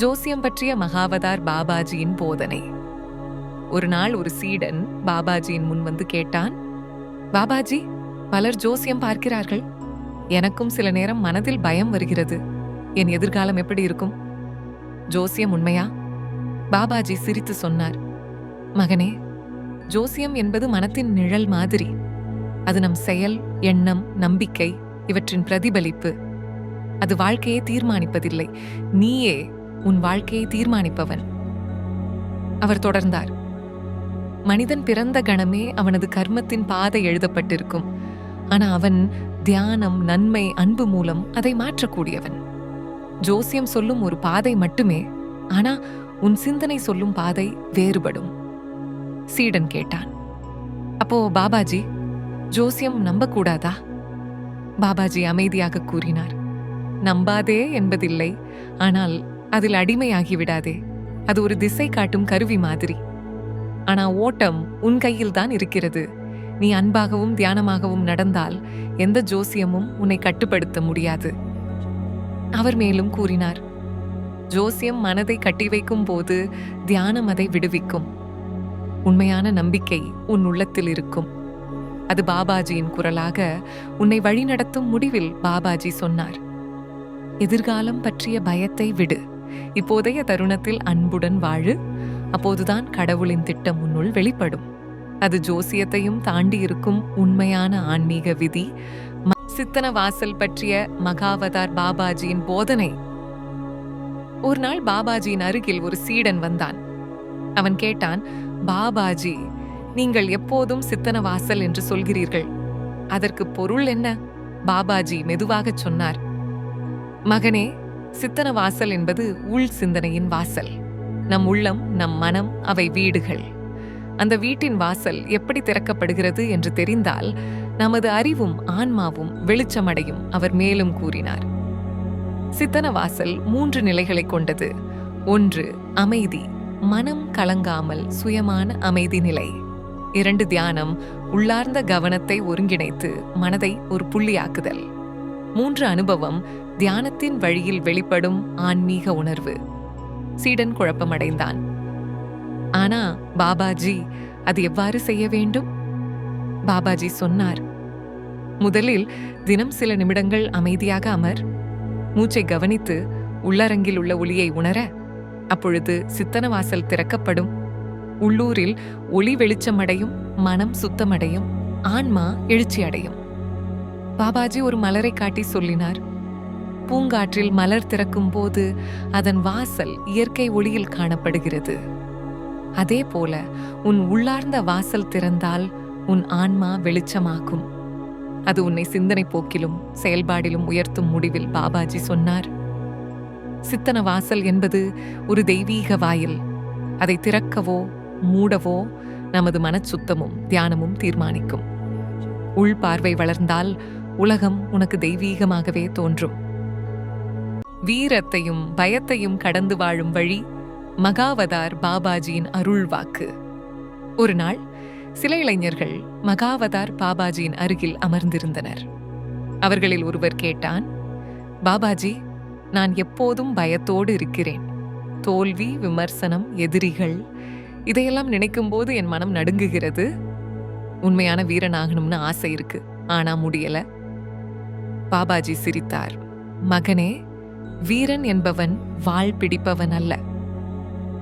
ஜோசியம் பற்றிய மகாவதார் பாபாஜியின் போதனை. ஒரு நாள் ஒரு சீடன் பாபாஜியின் முன் வந்து கேட்டான் பாபாஜி பலர் ஜோசியம் பார்க்கிறார்கள். எனக்கும் சில நேரம் மனதில் பயம் வருகிறது. என் எதிர்காலம் எப்படி இருக்கும்? ஜோசியம் உண்மையா? பாபாஜி சிரித்து சொன்னார் மகனே ஜோசியம் என்பது மனத்தின் நிழல் மாதிரி. அது நம் செயல் எண்ணம் நம்பிக்கை இவற்றின் பிரதிபலிப்பு. அது வாழ்க்கையை தீர்மானிப்பதில்லை. நீயே உன் வாழ்க்கையை தீர்மானிப்பவன். அவர் தொடர்ந்தார். மனிதன் பிறந்த கணமே அவனது கர்மத்தின் பாதை எழுதப்பட்டிருக்கும். ஆனால் அவன் தியானம் நன்மை அன்பு மூலம் அதை மாற்றக்கூடியவன். ஜோசியம் சொல்லும் ஒரு பாதை மட்டுமே ஆனா உன் சிந்தனை சொல்லும் பாதை வேறுபடும். சீடன் கேட்டான். அப்போ பாபாஜி ஜோசியம் நம்பக்கூடாதா? பாபாஜி அமைதியாக கூறினார். நம்பாதே என்பதில்லை ஆனால் அதில் அடிமையாகி விடாதே அது ஒரு திசை காட்டும் கருவி மாதிரி. ஆனா ஓட்டம் உன் கையில் தான் இருக்கிறது. நீ அன்பாகவும் தியானமாகவும் நடந்தால் எந்த ஜோசியமும் உன்னை கட்டுப்படுத்த முடியாது. அவர் மேலும் கூறினார் ஜோசியம் மனதை கட்டி வைக்கும் போது தியானம் அதை விடுவிக்கும். உண்மையான நம்பிக்கை உன் உள்ளத்தில் இருக்கும். அது பாபாஜியின் குரலாக உன்னை வழிநடத்தும் முடிவில் பாபாஜி சொன்னார் எதிர்காலம் பற்றிய பயத்தை விடு. இப்போதைய தருணத்தில் அன்புடன் வாழு. அப்போதுதான் கடவுளின் திட்டம் உன்னுள் வெளிப்படும். அது ஜோசியத்தையும் தாண்டி இருக்கும் உண்மையான ஆன்மீக விதி. சித்தன வாசல் பற்றிய மகாவதார் பாபாஜியின் போதனை. ஒரு நாள் பாபாஜியின் அருகில் ஒரு சீடன் வந்தான். அவன் கேட்டான் பாபாஜி நீங்கள் எப்போதும் சித்தன வாசல் என்று சொல்கிறீர்கள். அதற்கு பொருள் என்ன? பாபாஜி மெதுவாகச் சொன்னார். மகனே சித்தன வாசல் என்பது உள் சிந்தனையின் வாசல். நம் உள்ளம் நம் மனம் அவை வீடுகள். அந்த வீட்டின் வாசல் எப்படி திறக்கப்படுகிறது என்று தெரிந்தால் நமது அறிவும் ஆன்மாவும் வெளிச்சமடையும் அவர் மேலும் கூறினார். சித்தன வாசல் மூன்று நிலைகளை கொண்டது. ஒன்று அமைதி. மனம் கலங்காமல் சுயமான அமைதி நிலை. இரண்டு தியானம். உள்ளார்ந்த கவனத்தை ஒருங்கிணைத்து மனதை ஒரு புள்ளியாக்குதல். மூன்று அனுபவம். தியானத்தின் வழியில் வெளிப்படும் ஆன்மீக உணர்வு. சீடன் குழப்பமடைந்தான். ஆனா பாபாஜி அது எவ்வாறு செய்ய வேண்டும்? பாபாஜி சொன்னார் முதலில் தினம் சில நிமிடங்கள் அமைதியாக அமர். மூச்சை கவனித்து உள்ளரங்கில் உள்ள ஒளியை உணர அப்பொழுது சித்தனவாசல் திறக்கப்படும். உள்ளூரில் ஒளி வெளிச்சமடையும் மனம் சுத்தமடையும் ஆன்மா எழுச்சி அடையும். பாபாஜி ஒரு மலரை காட்டி சொல்லினார் பூங்காற்றில் மலர் திறக்கும் போது அதன் வாசல் இயற்கை ஒளியில் காணப்படுகிறது. அதே போல உன் உள்ளார்ந்த வாசல் திறந்தால் உன் ஆன்மா வெளிச்சமாகும். அது உன்னை சிந்தனை போக்கிலும் செயல்பாடிலும் உயர்த்தும் முடிவில் பாபாஜி சொன்னார். சித்தன வாசல் என்பது ஒரு தெய்வீக வாயில். அதை திறக்கவோ மூடவோ நமது மனச்சுத்தமும் தியானமும் தீர்மானிக்கும். உள் பார்வை வளர்ந்தால் உலகம் உனக்கு தெய்வீகமாகவே தோன்றும். வீரத்தையும் பயத்தையும் கடந்து வாழும் வழி மகாவதார் பாபாஜியின் அருள் வாக்கு. ஒரு நாள் சில இளைஞர்கள் மகாவதார் பாபாஜியின் அருகில் அமர்ந்திருந்தனர். அவர்களில் ஒருவர் கேட்டான் பாபாஜி நான் எப்போதும் பயத்தோடு இருக்கிறேன். தோல்வி விமர்சனம் எதிரிகள் இதையெல்லாம் நினைக்கும்போது என் மனம் நடுங்குகிறது. உண்மையான வீரனாகணும்னு ஆசை இருக்கு. ஆனா முடியல. பாபாஜி சிரித்தார். மகனே வீரன் என்பவன் வாள் பிடிப்பவன் அல்ல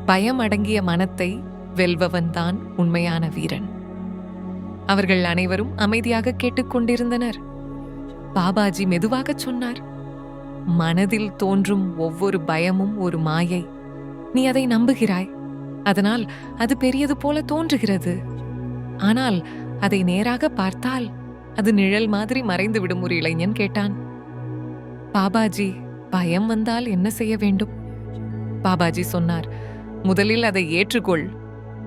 பயம் அடங்கிய மனத்தை வெல்பவன்தான் உண்மையான வீரன். அவர்கள் அனைவரும் அமைதியாக கேட்டுக்கொண்டிருந்தனர் பாபாஜி மெதுவாகச் சொன்னார் மனதில் தோன்றும் ஒவ்வொரு பயமும் ஒரு மாயை. நீ அதை நம்புகிறாய். அதனால் அது பெரியது போல தோன்றுகிறது. ஆனால் அதை நேராக பார்த்தால் அது நிழல் மாதிரி மறைந்து விடும் ஒரு இளைஞன் கேட்டான். பாபாஜி பயம் வந்தால் என்ன செய்ய வேண்டும்? பாபாஜி சொன்னார் முதலில் அதை ஏற்றுக்கொள்.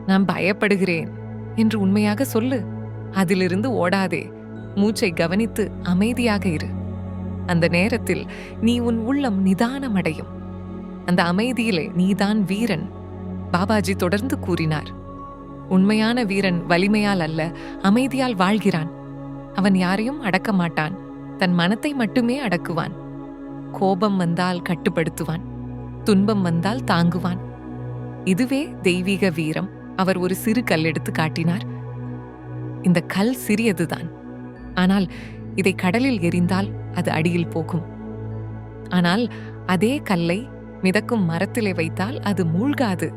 நான் பயப்படுகிறேன். என்று உண்மையாக சொல்லு. அதிலிருந்து ஓடாதே. மூச்சை கவனித்து அமைதியாக இரு. அந்த நேரத்தில் நீ உன் உள்ளம் நிதானமடையும். அந்த அமைதியிலே நீதான் வீரன். பாபாஜி தொடர்ந்து கூறினார் உண்மையான வீரன் வலிமையால் அல்ல அமைதியால் வாழ்கிறான். அவன் யாரையும் அடக்க மாட்டான். தன் மனத்தை மட்டுமே அடக்குவான். கோபம் வந்தால் கட்டுப்படுத்துவான் துன்பம் வந்தால் தாங்குவான். இதுவே தெய்வீக வீரம் அவர் ஒரு சிறு கல் எடுத்து காட்டினார். இந்த கல் சிறியதுதான் ஆனால் இதை கடலில் எறிந்தால் அது அடியில் போகும். ஆனால் அதே கல்லை மிதக்கும் மரத்திலே வைத்தால் அது மூழ்காது.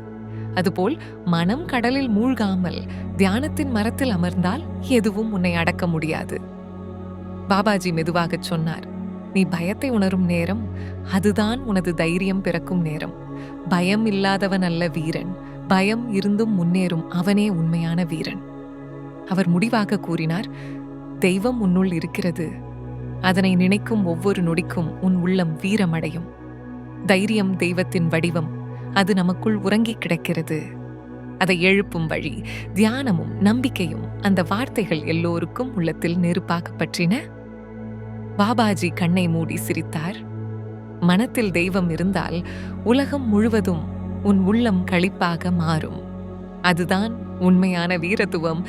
அதுபோல் மனம் கடலில் மூழ்காமல் தியானத்தின் மரத்தில் அமர்ந்தால் எதுவும் உன்னை அடக்க முடியாது. பாபாஜி மெதுவாகச் சொன்னார் நீ பயத்தை உணரும் நேரம் அதுதான் உனது தைரியம் பிறக்கும் நேரம். பயம் இல்லாதவன் அல்ல வீரன் பயம் இருந்தும் முன்னேறும் அவனே உண்மையான வீரன். அவர் முடிவாக கூறினார் தெய்வம் உன்னுள் இருக்கிறது அதனை நினைக்கும் ஒவ்வொரு நொடிக்கும் உன் உள்ளம் வீரமடையும். தைரியம் தெய்வத்தின் வடிவம் அது நமக்குள் உறங்கிக் கிடக்கிறது. அதை எழுப்பும் வழி தியானமும் நம்பிக்கையும் அந்த வார்த்தைகள் எல்லோருக்கும் உள்ளத்தில் நெருப்பாக பற்றின பாபாஜி கண்ணை மூடி சிரித்தார். மனத்தில் தெய்வம் இருந்தால் உலகம் முழுவதும் உன் உள்ளம் களிப்பாக மாறும். அதுதான் உண்மையான வீரத்துவம்.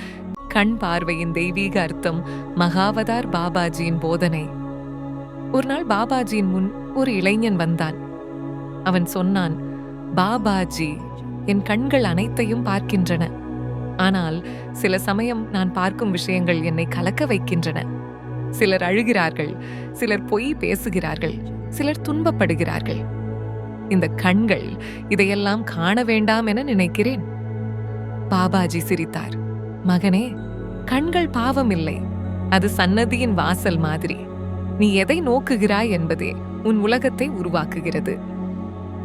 கண் பார்வையின் தெய்வீக அர்த்தம் மகாவதார் பாபாஜியின் போதனை. ஒரு நாள் பாபாஜியின் முன் ஒரு இளைஞன் வந்தான். அவன் சொன்னான் பாபாஜி என் கண்கள் அனைத்தையும் பார்க்கின்றன. ஆனால் சில சமயம் நான் பார்க்கும் விஷயங்கள் என்னை கலக்க வைக்கின்றன. சிலர் அழுகிறார்கள் சிலர் பொய் பேசுகிறார்கள் சிலர் துன்பப்படுகிறார்கள். இந்த கண்கள் இதையெல்லாம் காண வேண்டாம் என நினைக்கிறேன். பாபாஜி சிரித்தார். மகனே கண்கள் பாவம் இல்லை. அது சன்னதியின் வாசல் மாதிரி. நீ எதை நோக்குகிறாய் என்பதே உன் உலகத்தை உருவாக்குகிறது.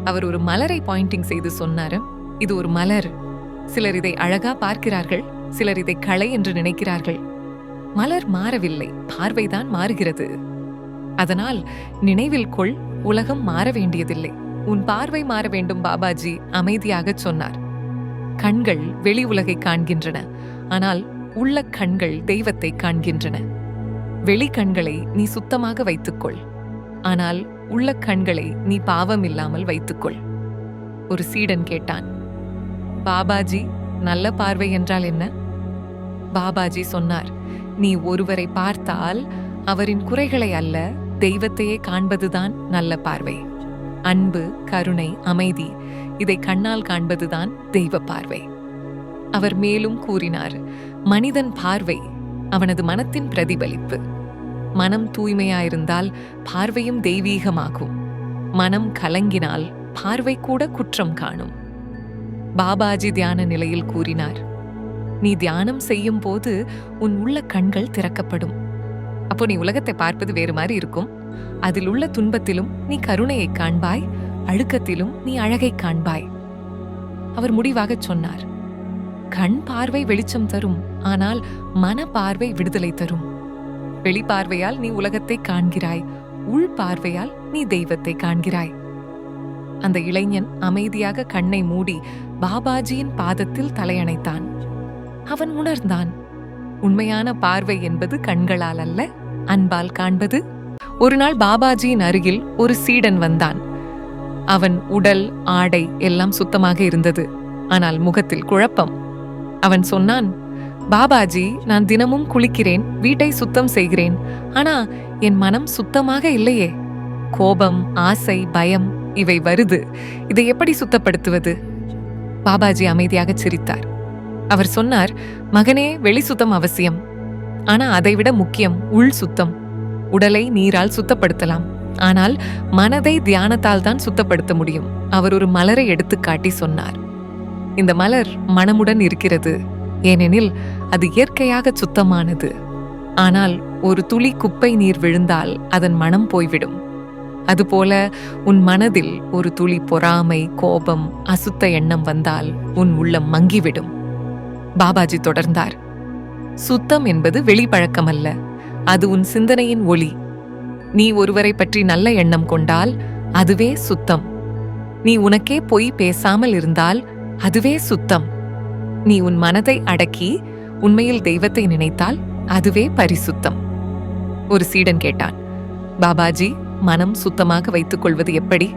அவர் ஒரு மலரை பாயிண்டிங் செய்து சொன்னாரு. இது ஒரு மலர். சிலர் இதை அழகா பார்க்கிறார்கள் சிலர் இதை களை என்று நினைக்கிறார்கள். மலர் மாறவில்லை. பார்வைதான் மாறுகிறது. அதனால் நினைவில் கொள் உலகம் மாற வேண்டியதில்லை. உன் பார்வை மாற வேண்டும் பாபாஜி அமைதியாகச் சொன்னார். கண்கள் வெளி உலகை காண்கின்றன. ஆனால் உள்ள கண்கள் தெய்வத்தை காண்கின்றன. வெளி கண்களை நீ சுத்தமாக வைத்துக்கொள். ஆனால் உள்ள கண்களை நீ பாவம் இல்லாமல் வைத்துக்கொள். ஒரு சீடன் கேட்டான். பாபாஜி நல்ல பார்வை என்றால் என்ன? பாபாஜி சொன்னார். நீ ஒருவரை பார்த்தால் அவரின் குறைகளை அல்ல தெய்வத்தையே காண்பதுதான் நல்ல பார்வை. அன்பு கருணை அமைதி இதை கண்ணால் காண்பதுதான் தெய்வ பார்வை. அவர் மேலும் கூறினார் மனிதன் பார்வை அவனது மனத்தின் பிரதிபலிப்பு. மனம் தூய்மையாயிருந்தால் பார்வையும் தெய்வீகமாகும். மனம் கலங்கினால் பார்வை கூட குற்றம் காணும். பாபாஜி தியான நிலையில் கூறினார் நீ தியானம் செய்யும் போது உன் உள்ள கண்கள் திறக்கப்படும். அப்போ நீ உலகத்தை பார்ப்பது வேறு மாதிரி இருக்கும். அதில் உள்ள துன்பத்திலும் நீ கருணையை காண்பாய் அழுக்கத்திலும் நீ அழகை காண்பாய். அவர் முடிவாகச் சொன்னார். கண் பார்வை வெளிச்சம் தரும் ஆனால் மன பார்வை விடுதலை தரும். வெளிப்பார்வையால் நீ உலகத்தை காண்கிறாய் உள் பார்வையால் நீ தெய்வத்தை காண்கிறாய். அந்த இளைஞன் அமைதியாக கண்ணை மூடி பாபாஜியின் பாதத்தில் தலையணைத்தான். அவன் உணர்ந்தான். உண்மையான பார்வை என்பது கண்களால் அல்ல அன்பால் காண்பது. ஒரு நாள் பாபாஜியின் அருகில் ஒரு சீடன் வந்தான். அவன் உடல் ஆடை எல்லாம் சுத்தமாக இருந்தது. ஆனால் முகத்தில் குழப்பம். அவன் சொன்னான் பாபாஜி நான் தினமும் குளிக்கிறேன் வீட்டை சுத்தம் செய்கிறேன். ஆனா என் மனம் சுத்தமாக இல்லையே. கோபம் ஆசை பயம் இவை வருது. இதை எப்படி சுத்தப்படுத்துவது? பாபாஜி அமைதியாக சிரித்தார். அவர் சொன்னார் மகனே வெளி சுத்தம் அவசியம். ஆனா அதைவிட முக்கியம் உள் சுத்தம். உடலை நீரால் சுத்தப்படுத்தலாம். ஆனால் மனதை தியானத்தால் தான் சுத்தப்படுத்த முடியும். அவர் ஒரு மலரை எடுத்து காட்டி சொன்னார். இந்த மலர் மனமுடன் இருக்கிறது. ஏனெனில் அது இயற்கையாக சுத்தமானது. ஆனால் ஒரு துளி குப்பை நீர் விழுந்தால் அதன் மனம் போய்விடும். அதுபோல உன் மனதில் ஒரு துளி பொறாமை கோபம் அசுத்த எண்ணம் வந்தால் உன் உள்ளம் மங்கிவிடும். பாபாஜி தொடர்ந்தார். சுத்தம் என்பது வெளிப்பழக்கம் அல்ல அது உன் சிந்தனையின் ஒளி. நீ ஒருவரை பற்றி நல்ல எண்ணம் கொண்டால் அதுவே சுத்தம். நீ உனக்கே பொய் பேசாமல் இருந்தால் அதுவே சுத்தம். நீ உன் மனதை அடக்கி உண்மையில் தெய்வத்தை நினைத்தால் அதுவே பரிசுத்தம். ஒரு சீடன் கேட்டான். பாபாஜி மனம் சுத்தமாக வைத்துக் கொள்வது எப்படி?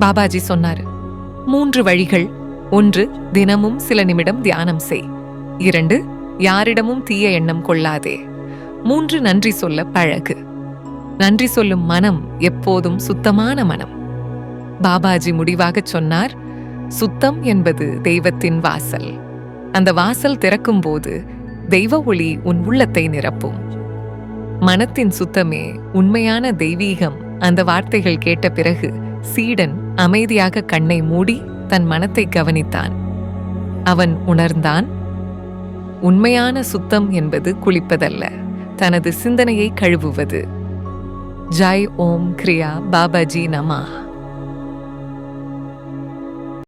பாபாஜி சொன்னார் மூன்று வழிகள். ஒன்று தினமும் சில நிமிடம் தியானம் செய். இரண்டு யாரிடமும் தீய எண்ணம் கொள்ளாதே. மூன்று நன்றி சொல்ல பழகு. நன்றி சொல்லும் மனம் எப்போதும் சுத்தமான மனம். பாபாஜி முடிவாகச் சொன்னார் சுத்தம் என்பது தெய்வத்தின் வாசல். அந்த வாசல் திறக்கும்போது தெய்வ ஒளி உன் உள்ளத்தை நிரப்பும். மனத்தின் சுத்தமே உண்மையான தெய்வீகம் அந்த வார்த்தைகள் கேட்ட பிறகு சீடன் அமைதியாக கண்ணை மூடி தன் மனத்தை கவனித்தான். அவன் உணர்ந்தான் உண்மையான சுத்தம் என்பது குளிப்பதல்ல தனது சிந்தனையை கழுவுவது. ஜாய் ஓம் கிரியா பாபாஜி நமா